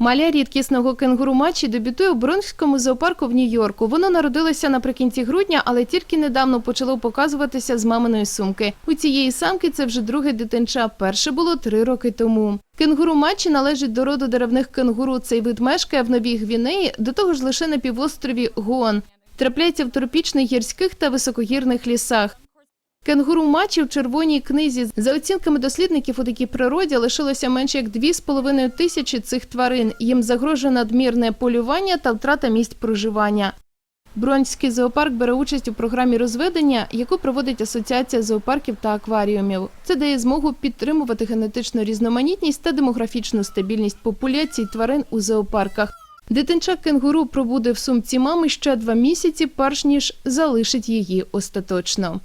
Маля рідкісного кенгуру матчі дебютує у Бронкському зоопарку в Нью-Йорку. Воно народилося наприкінці грудня, але тільки недавно почало показуватися з маминої сумки. У цієї самки це вже друге дитинча. Перше було три роки тому. Кенгуру матчі належить до роду деревних кенгуру. Цей вид мешкає в Новій Гвінеї, до того ж лише на півострові Гуан. Трапляється в тропічних гірських та високогірних лісах. Кенгуру матчі в червоній книзі. За оцінками дослідників у такій природі лишилося менше як 2,5 тисячі цих тварин. Їм загрожує надмірне полювання та втрата місць проживання. Бронський зоопарк бере участь у програмі розведення, яку проводить Асоціація зоопарків та акваріумів. Це дає змогу підтримувати генетичну різноманітність та демографічну стабільність популяцій тварин у зоопарках. Дитинча кенгуру пробуде в сумці мами ще два місяці, перш ніж залишить її остаточно.